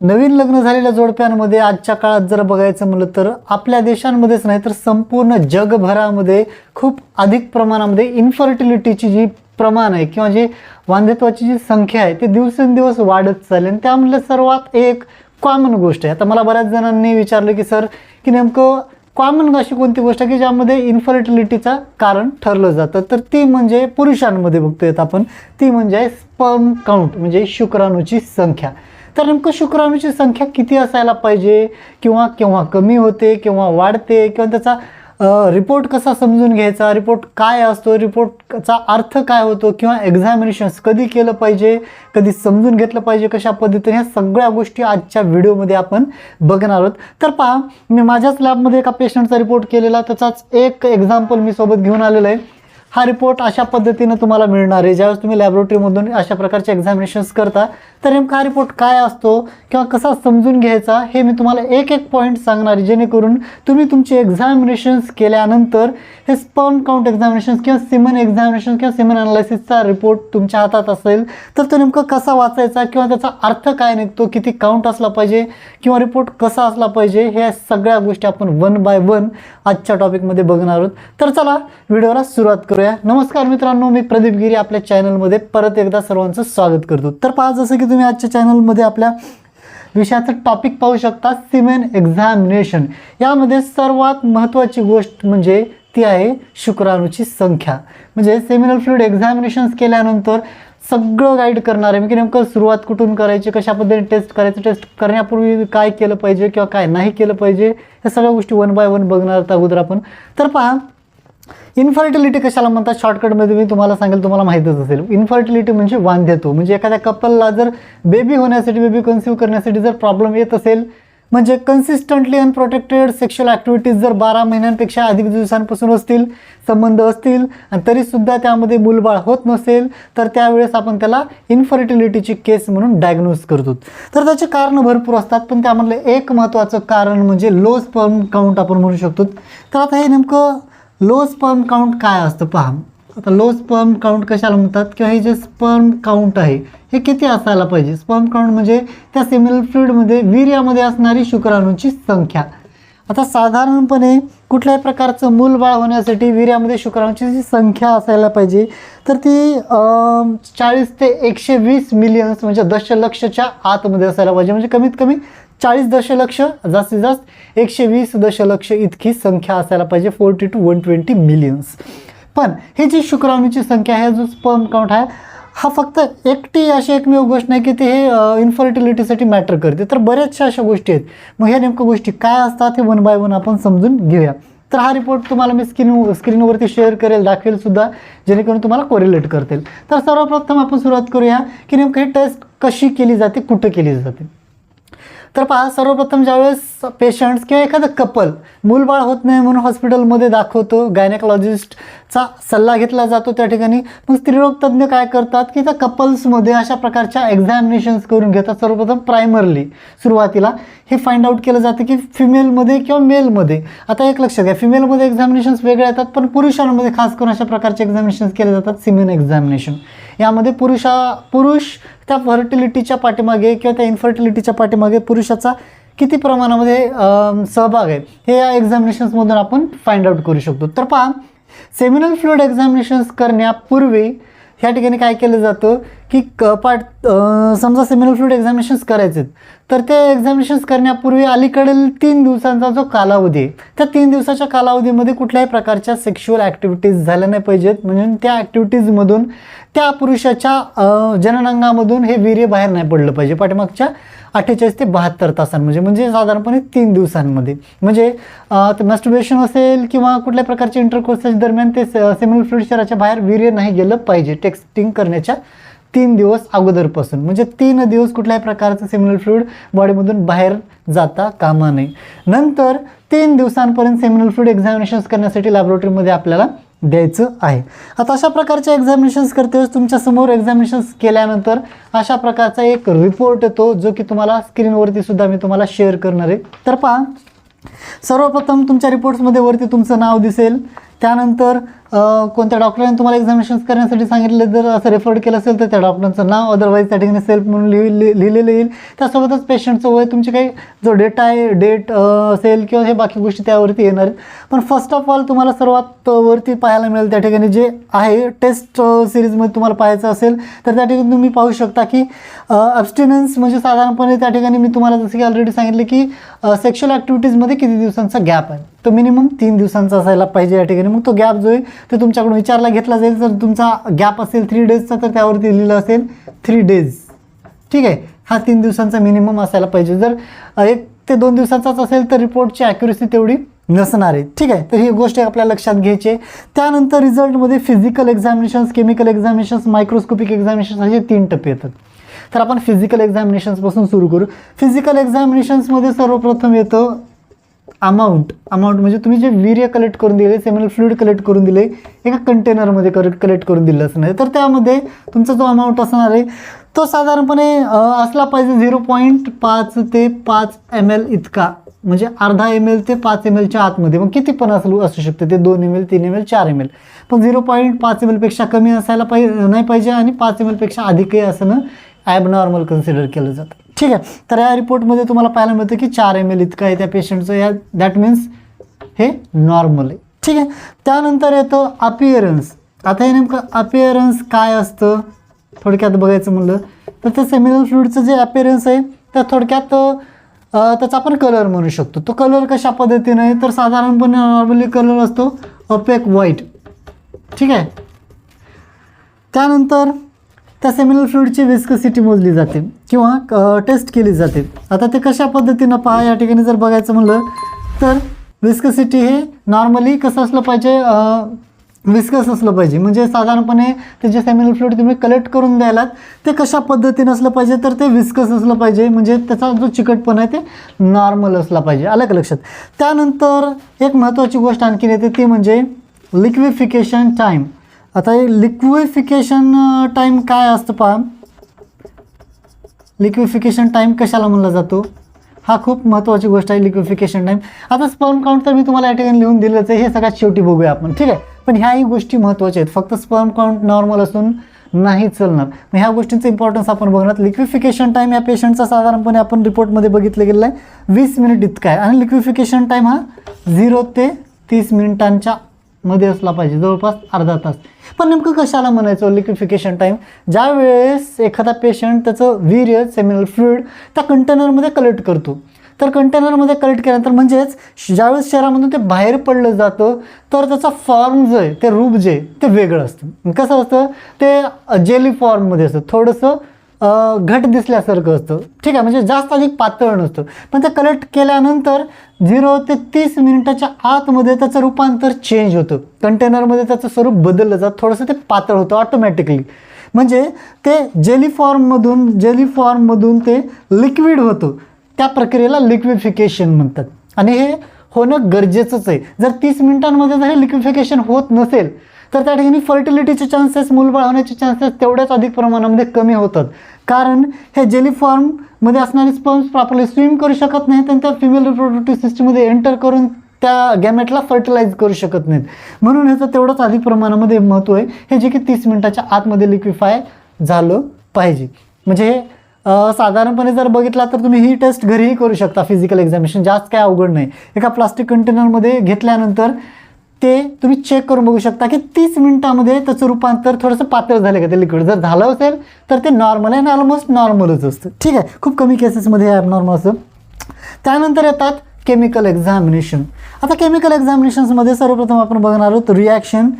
नवीन लग्न झालेल्या जोडप्यांमध्ये आजच्या काळात जर बघायचं म्हणलं तर आपल्या देशांमध्येच नाही तर संपूर्ण जगभरामध्ये खूप अधिक प्रमाणामध्ये इन्फर्टिलिटीची जी प्रमाण आहे किंवा जी वांधत्वाची जी संख्या आहे ती दिवसेंदिवस वाढत चालली आणि त्यामधलं सर्वात एक कॉमन गोष्ट आहे. आता मला बऱ्याच जणांनी विचारलं की सर की नेमकं कॉमन अशी कोणती गोष्ट आहे की ज्यामध्ये इन्फर्टिलिटीचा कारण ठरलं जातं? तर ती म्हणजे पुरुषांमध्ये बघतोय आपण. ती म्हणजे स्पर्म काउंट म्हणजे शुक्राणूची संख्या. तर नेमकं शुक्राणूची संख्या किती असायला पाहिजे? किंवा केव्हा कमी होते किंवा वाढते? किंवा त्याचा रिपोर्ट कसा समजून घ्यायचा? रिपोर्ट काय असतो? रिपोर्टचा अर्थ काय होतो? किंवा एक्झामिनेशन्स कधी केलं पाहिजे? कधी समजून घेतलं पाहिजे? कशा पद्धतीने? ह्या सगळ्या गोष्टी आजच्या व्हिडिओमध्ये आपण बघणार आहोत. तर पहा मी माझ्याच लॅबमध्ये एका पेशंटचा रिपोर्ट केलेला. त्याचाच एक एक्झाम्पल मी सोबत घेऊन आलेलो आहे. हा रिपोर्ट अशा पद्धतीनं तुम्हाला मिळणार आहे. ज्यावेळेस तुम्ही लॅबोरेटरीमधून अशा प्रकारचे एक्झामिनेशन्स करता तर नेमका हा रिपोर्ट काय असतो किंवा कसा समजून घ्यायचा हे मी तुम्हाला एक एक पॉईंट सांगणार आहे. जेणेकरून तुम्ही तुमचे एक्झामिनेशन्स केल्यानंतर हे स्पर्म काउंट एक्झामिनेशन्स किंवा सिमन एक्झामिनेशन किंवा सिमन अनालिसिसचा रिपोर्ट तुमच्या हातात असेल तर तो नेमकं कसा वाचायचा किंवा त्याचा अर्थ काय निघतो किती काउंट असला पाहिजे किंवा रिपोर्ट कसा असला पाहिजे ह्या सगळ्या गोष्टी आपण वन बाय वन आजच्या टॉपिकमध्ये बघणार आहोत. तर चला व्हिडिओला सुरुवात करूया. नमस्कार मित्रांनो मी प्रदीप गिरी आपल्या चॅनलमध्ये परत एकदा सर्वांचं स्वागत करतो. तर पहा जसं की तुम्ही आजच्या चॅनलमध्ये आपल्या विषयाचं टॉपिक पाहू शकता सिमेन एक्झामिनेशन यामध्ये सर्वात महत्त्वाची गोष्ट म्हणजे ती आहे शुक्राणूची संख्या. म्हणजे सेमिनल फ्लूड एक्झामिनेशन्स केल्यानंतर सगळं गाईड करणार आहे मी म्हणजे की नेमकं सुरुवात कुठून करायची कशा पद्धतीने टेस्ट करायचं टेस्ट करण्यापूर्वी काय केलं पाहिजे किंवा काय नाही केलं पाहिजे या सगळ्या गोष्टी वन बाय वन बघणार आहोत अगोदर आपण. तर पहा इन्फर्टिलिटी कशाला म्हणतात? शॉर्टकटमध्ये मी तुम्हाला सांगेल तुम्हाला माहीतच असेल. इन्फर्टिलिटी म्हणजे वांध्यत्व म्हणजे एखाद्या कपलला जर बेबी होण्यासाठी बेबी कन्सिव्ह करण्यासाठी जर प्रॉब्लेम येत असेल म्हणजे कन्सिस्टंटली अनप्रोटेक्टेड सेक्शुअल ॲक्टिव्हिटीज जर बारा महिन्यांपेक्षा अधिक दिवसांपासून असतील संबंध असतील आणि तरीसुद्धा त्यामध्ये मूलबाळ होत नसेल तर त्यावेळेस आपण त्याला इन्फर्टिलिटीची केस म्हणून डायग्नोज करतो. तर त्याचे कारणं भरपूर असतात पण त्यामधलं एक महत्त्वाचं कारण म्हणजे लो स्पर्म काउंट आपण म्हणू शकतो. तर आता हे नेमकं लो स्पर्म काउंट काय असतं पहा. आता लो स्पर्म काउंट कशाला म्हणतात? किंवा हे जे स्पर्म काउंट आहे हे किती असायला पाहिजे? स्पर्म काउंट म्हणजे त्या सेमिनल फ्लुइडमध्ये वीर्यामध्ये असणारी शुक्राणूंची संख्या. आता साधारणपणे कुठल्याही प्रकारचं मूलबाळ होण्यासाठी वीर्यामध्ये शुक्राणूची जी संख्या असायला पाहिजे तर ती चाळीस ते एकशे वीस मिलियन्स म्हणजे दशलक्षच्या आतमध्ये असायला पाहिजे. म्हणजे कमीत कमी चाळीस दशलक्ष जास्तीत जास्त एकशे वीस दशलक्ष इतकी संख्या असायला पाहिजे forty two one twenty millions पण ही जी शुक्राणूची संख्या आहे जो स्पर्म काउंट आहे हा फक्त एकटी अशी एकमेव गोष्ट नाही की ते हे इन्फर्टिलिटीसाठी मॅटर करते. तर बऱ्याचशा अशा गोष्टी आहेत. मग ह्या नेमक्या गोष्टी काय असतात हे वन बाय वन आपण समजून घेऊया. तर हा रिपोर्ट तुम्हाला मी स्क्रीन स्क्रीनवरती शेअर करेल दाखवेल सुद्धा जेणेकरून तुम्हाला कोरिलेट करतील. तर सर्वप्रथम आपण सुरुवात करूया की नेमकं ही टेस्ट कशी केली जाते कुठं केली जाते? तर पहा सर्वप्रथम ज्यावेळेस पेशंट्स किंवा एखादं कपल मूलबाळ होत नाही म्हणून हॉस्पिटलमध्ये दाखवतो गायनेकॉलॉजिस्टचा सल्ला घेतला जातो त्या ठिकाणी मग स्त्रीरोग तज्ज्ञ काय करतात की त्या कपल्समध्ये अशा प्रकारच्या एक्झामिनेशन्स करून घेतात सर्वप्रथम प्रायमरली सुरुवातीला. हे फाइंड आउट केलं जातं की फिमेलमध्ये किंवा मेलमध्ये आता एक लक्षात घ्या फिमेलमध्ये एक्झामिनेशन्स वेगळे येतात पण पुरुषांमध्ये खास करून अशा प्रकारचे एक्झामिनेशन्स केले जातात सिमेन एक्झामिनेशन यामध्ये पुरुषा पुरुष त्या फर्टिलिटीच्या पाठीमागे किंवा त्या इन्फर्टिलिटीच्या पाठीमागे पुरुषाचा किती प्रमाणामध्ये सहभाग आहे हे या एक्झामिनेशन्समधून आपण फाइंड आउट करू शकतो. तर पहा सेमिनल फ्लुइड एक्झामिनेशन्स करण्यापूर्वी ह्या ठिकाणी काय केलं जातं? की क पाठ समजा सिमिलर फ्लुइड एक्झामिनेशन्स करायचे आहेत, तर ते एक्झामिनेशन्स करण्यापूर्वी अलीकडील तीन दिवसांचा जो कालावधी आहे त्या तीन दिवसाच्या कालावधीमध्ये कुठल्याही प्रकारच्या सेक्शुअल ॲक्टिव्हिटीज झाल्या नाही पाहिजेत. म्हणजे त्या ॲक्टिव्हिटीजमधून त्या पुरुषाच्या जननांगामधून हे वीर्य बाहेर नाही पडलं पाहिजे. पाठीमागच्या अठ्ठेचाळीस ते बहात्तर तासांमध्ये म्हणजे, म्हणजे साधारणपणे तीन दिवसांमध्ये. म्हणजे मॅस्टुबेशन असेल किंवा कुठल्या प्रकारच्या इंटरकोर्सेस दरम्यान ते सेमिनल फ्लुइड शहराच्या बाहेर वीर्य नाही गेलं पाहिजे. टेक्स्टिंग करण्याच्या तीन दिवस अगोदरपासून. म्हणजे तीन दिवस कुठल्याही प्रकारचं सेमिनल फ्लुइड बॉडीमधून बाहेर जाता कामा नये. नंतर तीन दिवसांपर्यंत सेमिनल फ्लुइड एक्झामिनेशन्स करण्यासाठी लॅबोरेटरीमध्ये आपल्याला द्यायचं आहे. आता अशा प्रकारच्या एक्झामिनेशन्स करते तुमच्यासमोर एक्झामिनेशन्स केल्यानंतर अशा प्रकारचा एक रिपोर्ट येतो जो की तुम्हाला स्क्रीनवरती सुद्धा मी तुम्हाला शेअर करणार आहे. तर पहा सर्वप्रथम तुमच्या रिपोर्ट्समध्ये वरती तुमचं नाव दिसेल. त्यानंतर कोणत्या डॉक्टरांनी तुम्हाला एक्झामिनेशन करण्यासाठी सांगितले जर असं रेफर्ड केलं असेल तर त्या डॉक्टरांचं नाव अदरवाईज त्या ठिकाणी सेल्फ म्हणून लिहि लि- लिहिलेलं येईल. त्यासोबतच पेशंटचं वय तुमचे काही जो डेटा आहे डेट असेल किंवा हे बाकी गोष्टी त्यावरती येणार आहेत. पण फर्स्ट ऑफ ऑल तुम्हाला सर्वात वरती पाहायला मिळेल त्या ठिकाणी जे आहे टेस्ट सिरीजमध्ये तुम्हाला पाहायचं असेल तर त्या ठिकाणी तुम्ही पाहू शकता की अब्स्टिनन्स म्हणजे साधारणपणे त्या ठिकाणी मी तुम्हाला जसं की ऑलरेडी सांगितलं की सेक्शुअल ॲक्टिव्हिटीजमध्ये किती दिवसांचा गॅप आहे. तो मिनिमम तीन दिवसांचा असायला पाहिजे या ठिकाणी. मग तो गॅप जो आहे ते तुमच्याकडून विचारला घेतला जाईल जर तुमचा गॅप असेल थ्री डेजचा तर त्यावरती लिहिलं असेल थ्री डेज ठीक आहे? हा तीन दिवसांचा मिनिमम असायला पाहिजे. जर एक ते दोन दिवसाचाच असेल तर रिपोर्टची ॲक्युरेसी तेवढी नसणार आहे. ठीक आहे? तर ही गोष्ट आपल्या लक्षात घ्यायची आहे. त्यानंतर रिझल्टमध्ये physical examinations chemical examinations microscopic examinations असे तीन टप्पे येतात. तर आपण फिजिकल एक्झामिनेशन्सपासून सुरू करू. फिजिकल एक्झामिनेशन्समध्ये सर्वप्रथम येतं अमाऊंट अमाऊंट म्हणजे तुम्ही जे वीर्य कलेक्ट करून दिले सेमिनल फ्लुइड कलेक्ट करून दिले एका कंटेनरमध्ये कर कलेक्ट करून दिलं असणार तर त्यामध्ये तुमचा जो अमाऊंट असणार आहे तो साधारणपणे असला पाहिजे झिरो पॉईंट पाच ते पाच एम एल इतका. म्हणजे अर्धा एम एल ते पाच एम एलच्या आतमध्ये. मग किती पण असू असू शकते. ते दोन एम एल तीन एम एल चार एम एल पण झिरो पॉईंट पाच एम एलपेक्षा कमी असायला पाहिजे नाही पाहिजे आणि पाच एम एलपेक्षा अधिकही असणं ॲबनॉर्मल कन्सिडर केलं जातं. ठीक आहे. तर या रिपोर्टमध्ये तुम्हाला पाहायला मिळतं की चार एम एल इतकं आहे त्या पेशंटचं या दॅट मीन्स हे नॉर्मल आहे. ठीक आहे. त्यानंतर येतं अपिअरन्स आता हे नेमकं अपिअरन्स काय असतं? थोडक्यात बघायचं म्हणलं तर ते सेमिनल फ्लुइडचं जे अपिअरन्स आहे त्या थोडक्यात त्याचा आपण कलर म्हणू शकतो. तो कलर कशा पद्धतीने तर साधारणपणे नॉर्मली कलर असतो अपेक व्हाईट ठीक आहे. त्यानंतर त्या सेमिनल फ्लुइडची विस्कसिटी मोजली जाते किंवा टेस्ट केली जाते. आता ते कशा पद्धतीनं पहा या ठिकाणी जर बघायचं म्हणलं तर विस्कसिटी हे नॉर्मली कसं असलं पाहिजे विस्कस असलं पाहिजे. म्हणजे साधारणपणे ते जे सेमिनल फ्लुइड तुम्ही कलेक्ट करून द्यायलात ते कशा पद्धतीनं असलं पाहिजे तर ते विस्कस असलं पाहिजे. म्हणजे त्याचा जो चिकटपणा आहे ते नॉर्मल असला पाहिजे. आलं का लक्षात? त्यानंतर एक महत्त्वाची गोष्ट आणखीन येते ती म्हणजे लिक्विफिकेशन टाईम आता हे लिक्विफिकेशन टाईम काय असतं पहा. लिक्विफिकेशन टाईम कशाला म्हणला जातो? हा खूप महत्त्वाची गोष्ट आहे लिक्विफिकेशन टाईम आता स्पर्म काउंट तर मी तुम्हाला या ठिकाणी लिहून दिलंच आहे हे सगळ्यात शेवटी बघूया आपण ठीक आहे? पण ह्याही गोष्टी महत्त्वाच्या आहेत. फक्त स्पर्म काउंट नॉर्मल असून नाही चालणार. मग ह्या गोष्टींचं इम्पॉर्टन्स आपण बघणार. लिक्विफिकेशन टाईम या पेशंटचा साधारणपणे आपण रिपोर्टमध्ये बघितलं गेलं आहे. वीस मिनिट इतका आहे. आणि लिक्विफिकेशन टाईम हा झिरो ते तीस मिनिटांच्या मध्ये असला पाहिजे जवळपास अर्धा तास. पण नेमकं कशाला म्हणायचं? लिक्विफिकेशन टाईम ज्या वेळेस एखादा पेशंट त्याचं वीर्य सेमिनल फ्लुइड त्या कंटेनरमध्ये कलेक्ट करतो. तर कंटेनरमध्ये कलेक्ट केल्यानंतर म्हणजेच ज्यावेळेस शहरामधून ते बाहेर पडलं जातं तर त्याचा फॉर्म जो आहे ते रूप जे आहे ते वेगळं असतं. कसं असतं? ते जेली फॉर्ममध्ये असतं. थोडंसं घट दिसल्यासारखं असतं. ठीक आहे म्हणजे जास्त अधिक पातळ नसतं. पण ते कलेक्ट केल्यानंतर झिरो ते तीस मिनिटाच्या आतमध्ये त्याचं रूपांतर चेंज होतं. कंटेनरमध्ये त्याचं स्वरूप बदललं जातं. थोडंसं ते पातळ होतं ऑटोमॅटिकली म्हणजे ते जेली फॉर्ममधून जेली फॉर्ममधून ते लिक्विड होतं. त्या प्रक्रियेला लिक्विफिकेशन म्हणतात. आणि हे होणं गरजेचंच आहे. जर तीस मिनिटांमध्ये जर हे लिक्विफिकेशन होत नसेल तर त्या ठिकाणी फर्टिलिटीचे चान्सेस मूलबाळ होण्याचे चान्सेस तेवढ्याच अधिक प्रमाणामध्ये कमी होतात. कारण हे जेली फॉर्ममध्ये असणारे स्पर्म्स प्रॉपरली स्विम करू शकत नाहीत आणि त्या फिमेल रिप्रोडक्टिव्ह सिस्टीममध्ये एंटर करून त्या गॅमेटला फर्टिलाइज करू शकत नाहीत. म्हणून ह्याचं तेवढंच अधिक प्रमाणामध्ये महत्त्व आहे. हे जे की तीस मिनटाच्या आतमध्ये लिक्विफाय झालं पाहिजे. म्हणजे हे साधारणपणे जर बघितला तर तुम्ही ही टेस्ट घरीही करू शकता. फिजिकल एक्झामिनेशन जास्त काय अवघड नाही. एका प्लास्टिक कंटेनरमध्ये घेतल्यानंतर ते तुम्ही चेक करून बघू शकता की तीस मिनिटामध्ये त्याचं रूपांतर थोडंसं पातळ झालं का? ते लिक्विड जर झालं असेल तर ते नॉर्मल आहे आणि ऑलमोस्ट नॉर्मलच असतं. ठीक आहे? खूप कमी केसेसमध्ये हे ॲबनॉर्मल असतं. त्यानंतर येतात केमिकल एक्झामिनेशन आता केमिकल एक्झामिनेशन्समध्ये सर्वप्रथम आपण बघणार आहोत रिॲक्शन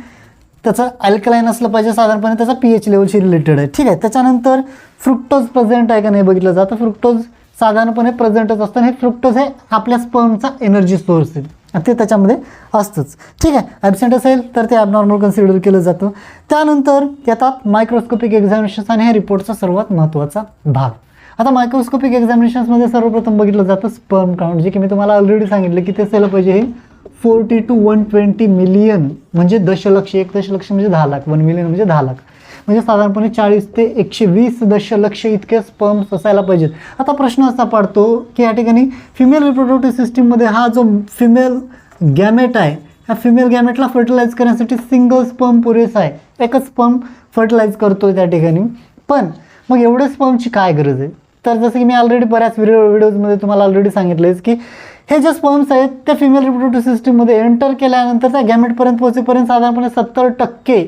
त्याचं अल्कलाईन असलं पाहिजे साधारणपणे त्याचा पी एच लेवलशी रिलेटेड आहे. ठीक आहे? त्याच्यानंतर फ्रुक्टोज प्रेझेंट आहे का नाही बघितलं जातं. फ्रुक्टोज साधारणपणे प्रेझेंटच असतं आणि हे फ्रुक्टोज हे आपल्या स्पर्मचा एनर्जी सोर्स आहे. ते त्याच्यामध्ये असतंच. ठीक आहे? ॲबसेंट असेल तर ते ॲबनॉर्मल कन्सिडर केलं जातं. त्यानंतर येतात मायक्रोस्कोपिक एक्झामिनेशन्स आणि ह्या रिपोर्टचा सर्वात महत्त्वाचा भाग. आता मायक्रोस्कोपिक एक्झामिनेशन्समध्ये सर्वप्रथम बघितलं जातं स्पर्म काउंट जे की मी तुम्हाला ऑलरेडी सांगितलं की ते असायला पाहिजे हे forty two one twenty million म्हणजे दशलक्ष एक दशलक्ष म्हणजे दहा लाख वन मिलियन म्हणजे दहा लाख. म्हणजे साधारणपणे चाळीस ते एकशे वीस दशलक्ष इतके स्पर्म्स असायला पाहिजेत. आता प्रश्न असा पडतो की या ठिकाणी फिमेल रिप्रोडक्टिव्ह सिस्टीममध्ये हा जो फिमेल गॅमेट आहे ह्या फिमेल गॅमेटला फर्टिलाइज करण्यासाठी सिंगल स्पर्म पुरेसा आहे. एकच स्पर्म फर्टिलाइज करतो त्या ठिकाणी. पण मग एवढ्या स्पर्मची काय गरज आहे? तर जसं की मी ऑलरेडी बऱ्याच व्हिडिओ व्हिडिओजमध्ये तुम्हाला ऑलरेडी सांगितलंच की हे जे स्पर्म्स आहेत ते फिमेल रिप्रोडक्टिव्ह सिस्टीममध्ये एंटर केल्यानंतर त्या गॅमेटपर्यंत पोहोचेपर्यंत साधारणपणे सत्तर टक्के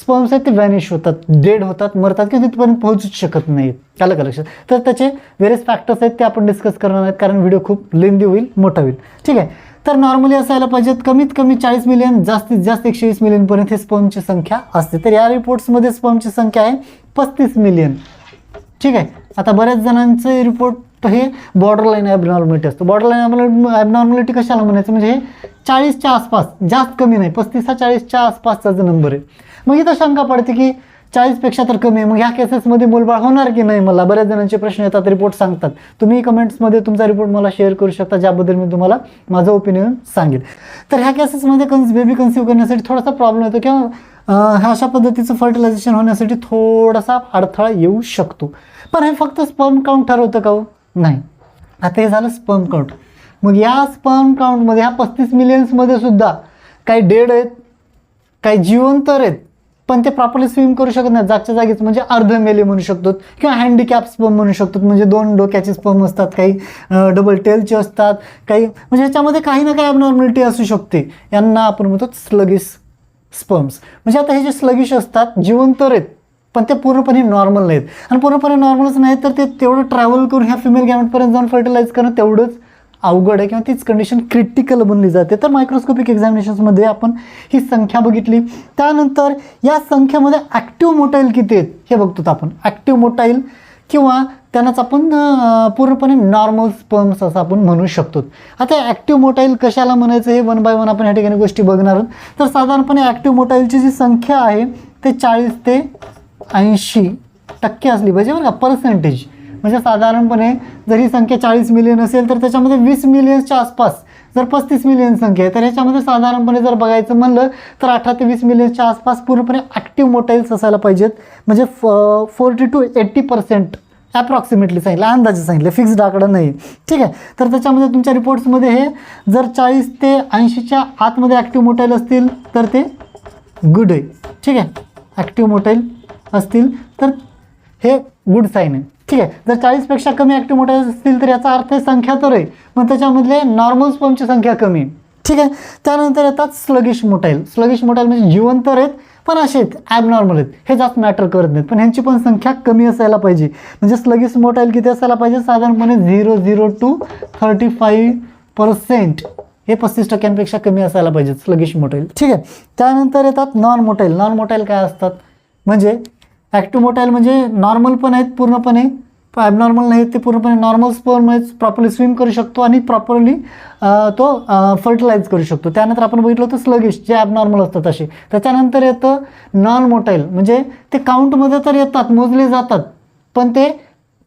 स्पर्म्स आहेत ते व्हॅनिश होतात डेड होतात मरतात किंवा तिथपर्यंत पोहोचूच शकत नाहीत. आलं का लक्षात? तर त्याचे वेरियस फॅक्टर्स आहेत ते आपण डिस्कस करणार आहेत कारण व्हिडिओ खूप लेंदी होईल मोठा होईल. ठीक आहे? तर नॉर्मली असायला पाहिजेत कमीत कमी चाळीस मिलियन जास्तीत जास्त एकशे वीस मिलियनपर्यंत हे स्पर्मची संख्या असते. तर या रिपोर्ट्समध्ये स्पर्मची संख्या आहे पस्तीस मिलियन ठीक आहे? आता बऱ्याच जणांचे रिपोर्ट हे बॉर्डर लाईन ॲबनॉर्मॅलिटी असतो. बॉर्डरलाईन ॲबनॉर्मॅलिटी कशाला म्हणायचं? म्हणजे हे चाळीसच्या आसपास जास्त कमी नाही पस्तीस हा चाळीसच्या आसपासचा जो नंबर आहे. मग इथं शंका पडते की चाळीसपेक्षा तर कमी आहे. मग ह्या केसेसमध्ये मुलबाळ होणार की नाही? मला बऱ्याच जणांचे प्रश्न येतात रिपोर्ट सांगतात. तुम्ही कमेंट्समध्ये तुमचा रिपोर्ट मला शेअर करू शकता ज्याबद्दल मी तुम्हाला माझं ओपिनियन सांगेल. तर ह्या केसेसमध्ये कन्स बेबी कन्सिव्ह करण्यासाठी थोडासा प्रॉब्लेम येतो किंवा ह्या अशा पद्धतीचं फर्टिलायझेशन होण्यासाठी थोडासा अडथळा येऊ शकतो. पण हे फक्त स्पर्म काउंट ठरवतं का हो? नाही. आता हे झालं स्पर्म काउंट मग या स्पर्म काउंटमध्ये ह्या पस्तीस मिलियन्समध्ये सुद्धा काही डेड आहेत काही जिवंत आहेत पण ते प्रॉपरली स्विम करू शकत नाही जागच्या जागीच म्हणजे अर्ध मेले म्हणू शकतो किंवा हँडिकॅप स्पम म्हणू शकतो. म्हणजे दोन डोक्याचे स्पम असतात काही डबल टेलचे असतात काही म्हणजे याच्यामध्ये काही ना काही ॲबनॉर्मॅलिटी असू शकते. यांना आपण म्हणतो स्लगिश स्पर्म्स म्हणजे आता हे जे स्लगिश असतात जिवंत आहेत पण ते पूर्णपणे नॉर्मल नाहीत. आणि पूर्णपणे नॉर्मलच नाहीत तर ते तेवढं ट्रॅव्हल करून ह्या फिमेल गॅमेटपर्यंत जाऊन फर्टिलाइज करणं तेवढंच अवघड आहे किंवा तीच कंडिशन क्रिटिकल बनली जाते. तर मायक्रोस्कोपिक एक्झामिनेशन्समध्ये आपण ही संख्या बघितली. त्यानंतर या संख्येमध्ये ॲक्टिव्ह मोटाईल किती आहेत हे बघतो आपण. ॲक्टिव्ह मोटाईल किंवा त्यांनाच आपण पूर्णपणे नॉर्मल स्पर्म्स असं आपण म्हणू शकतो आता ॲक्टिव्ह मोटाईल कशाला म्हणायचं हे वन बाय वन आपण या ठिकाणी गोष्टी बघणार आहोत. तर साधारणपणे ॲक्टिव्ह मोटाईलची जी संख्या आहे ते चाळीस ते ऐंशी टक्के असली पाहिजे बरं का पर्सेंटेज म्हणजे साधारणपणे जर ही संख्या चाळीस मिलियन असेल तर त्याच्यामध्ये वीस मिलियन्सच्या आसपास जर पस्तीस मिलियन संख्या आहे तर ह्याच्यामध्ये साधारणपणे जर बघायचं म्हणलं तर अठरा ते वीस मिलियनच्या आसपास पूर्णपणे ॲक्टिव्ह मोटाईल्स असायला पाहिजेत. म्हणजे फ forty two eighty percent approximately सांगितलं अंदाजे सांगितलं फिक्स्ड आकडा नाही. ठीक आहे? तर त्याच्यामध्ये तुमच्या रिपोर्ट्समध्ये हे जर चाळीस ते ऐंशीच्या आतमध्ये ॲक्टिव्ह मोटाईल असतील तर ते गुड आहे. ठीक आहे? ॲक्टिव्ह मोटाईल असतील तर हे गुड साईन आहे. ठीक आहे. जर चाळीसपेक्षा कमी ॲक्टिव्ह मोटाईल असतील तर याचा अर्थ आहे संख्या तर आहे. पण त्याच्यामधले नॉर्मल स्पमची संख्या कमी आहे. ठीक आहे? त्यानंतर येतात स्लगिश मोटाईल स्लगिश मोटाईल म्हणजे जिवंत तर आहेत पण असे आहेत ॲबनॉर्मल आहेत. हे जास्त मॅटर करत नाहीत. पण ह्यांची पण संख्या कमी असायला पाहिजे. म्हणजे स्लगिश मोटाईल किती असायला पाहिजे? साधारणपणे zero zero two thirty five percent हे पस्तीस टक्क्यांपेक्षा कमी असायला पाहिजे स्लगिश मोटाईल ठीक आहे? त्यानंतर येतात नॉन मोटाईल नॉन मोटाईल काय असतात? म्हणजे ॲक्टिव्ह मोटाईल म्हणजे नॉर्मल पण आहेत पूर्णपणे. ॲबनॉर्मल आहेत ते पूर्णपणे नॉर्मल स्पर्म प्रॉपरली स्विम करू शकतो आणि प्रॉपरली तो फर्टिलाइज करू शकतो. त्यानंतर आपण बघितलं होतं स्लगिश जे ॲबनॉर्मल असतात असे. त्याच्यानंतर येतं नॉन मोटाईल म्हणजे ते काउंटमध्ये तर येतात मोजले जातात पण ते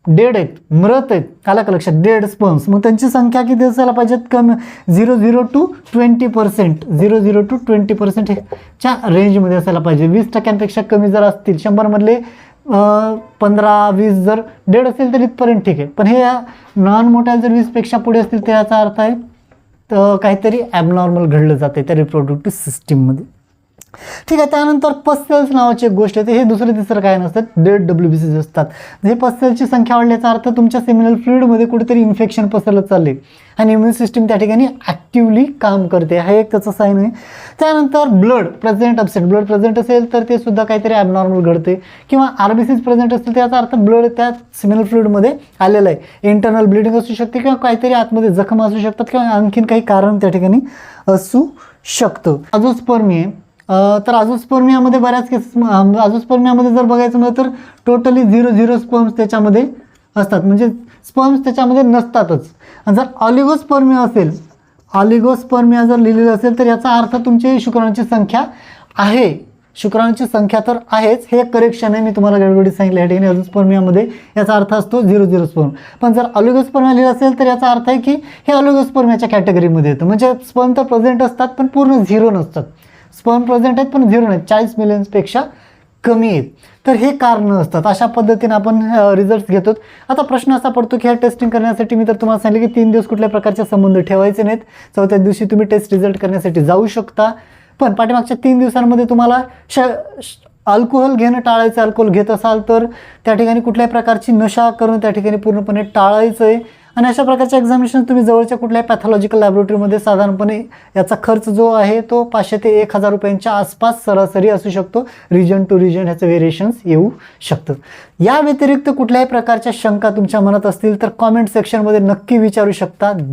डेड आहेत मृत आहेत आला का लक्षात डेड स्पर्म्स मग त्यांची संख्या किती असायला पाहिजेत? कमी zero zero two twenty percent zero zero two twenty percent च्या रेंजमध्ये असायला पाहिजे. वीस टक्क्यांपेक्षा कमी जर असतील शंभरमधले पंधरा वीस जर डेड असेल तर इथपर्यंत ठीक आहे. पण हे नॉन मोठ्या जर वीसपेक्षा पुढे असतील तर याचा अर्थ आहे तर काहीतरी ॲबनॉर्मल घडलं जाते त्या रिप्रोडक्टिव्ह सिस्टीममध्ये ठीक आहे त्यानंतर पस्सेल्स नावाची एक गोष्ट येते हे दुसरं तिसरं काय नसतं डेड डब्ल्यू बी सीज असतात. हे पस्सेलची संख्या वाढल्याचा अर्थ तुमच्या सेमिनल फ्लुईडमध्ये कुठेतरी इन्फेक्शन पसरलं चालले आणि इम्युन सिस्टीम त्या ठिकाणी ॲक्टिवली काम करते. हा एक त्याचा साईन आहे. त्यानंतर blood present upset blood present असेल तर ते सुद्धा काहीतरी ॲबनॉर्मल घडते. किंवा आर बी सीज प्रेझेंट असेल त्याचा अर्थ ब्लड त्या सिमिनल फ्लुईडमध्ये आलेला आहे. इंटरनल ब्लिडिंग असू शकते किंवा काहीतरी आतमध्ये जखम असू शकतात किंवा आणखीन काही कारण त्या ठिकाणी असू शकतं. अजोस्पर्मी आहे. तर तर आजोस्पर्मियामध्ये बऱ्याच केसेस म्हणजे अजूस्पर्मियामध्ये जर बघायचं म्हटलं तर टोटली झिरो झिरो स्पर्म्स त्याच्यामध्ये असतात. म्हणजे स्पर्म्स त्याच्यामध्ये नसतातच. आणि जर ऑलिगोस्पर्मिया असेल ऑलिगोस्पर्मिया जर लिहिलेलं असेल तर याचा अर्थ तुमची शुक्राणूची संख्या आहे. शुक्राणूची संख्या तर आहेच. हे करेक्शन आहे. मी तुम्हाला गडबडीत सांगितलं या ठिकाणी अजोस्पर्मियामध्ये याचा अर्थ असतो झिरो झिरो स्पर्म पण जर ऑलिगोस्पर्मिया लिहिलं असेल तर याचा अर्थ आहे की हे ऑलिगोस्पर्मियाच्या कॅटेगरीमध्ये येतं. म्हणजे स्पर्म तर प्रेझेंट असतात पण पूर्ण झिरो नसतात. स्पर्म प्रेझेंट आहेत पण झिरो नाहीत. चाळीस मिलियन्सपेक्षा कमी आहेत. तर हे कारणं असतात. अशा पद्धतीने आपण रिझल्ट घेतो आता प्रश्न असा पडतो की ह्या टेस्टिंग करण्यासाठी मी तर तुम्हाला सांगितलं की तीन दिवस कुठल्या प्रकारचे संबंध ठेवायचे नाहीत. चौथ्या दिवशी तुम्ही टेस्ट रिझल्ट करण्यासाठी जाऊ शकता. पण पाठीमागच्या तीन दिवसांमध्ये तुम्हाला श अल्कोहोल घेणं टाळायचं अल्कोहोल घेत असाल तर त्या ठिकाणी कुठल्याही प्रकारची नशा करणं त्या ठिकाणी पूर्णपणे टाळायचं आहे आणि अशा प्रकारच्या एक्झामिनेशन तुम्ही जवळच्या कुठल्याही पॅथॉलॉजिकल लॅबोरेटरीमध्ये साधारणपणे याचा खर्च जो आहे तो पाचशे ते एक हजार रुपयांच्या आसपास सरासरी असू शकतो. रिजन टू रिजन ह्याचं व्हेरिएशन्स येऊ शकतं. या व्यतिरिक्त कुठल्याही प्रकारच्या शंका तुमच्या मनात असतील तर कॉमेंट सेक्शनमध्ये नक्की विचारू शकता.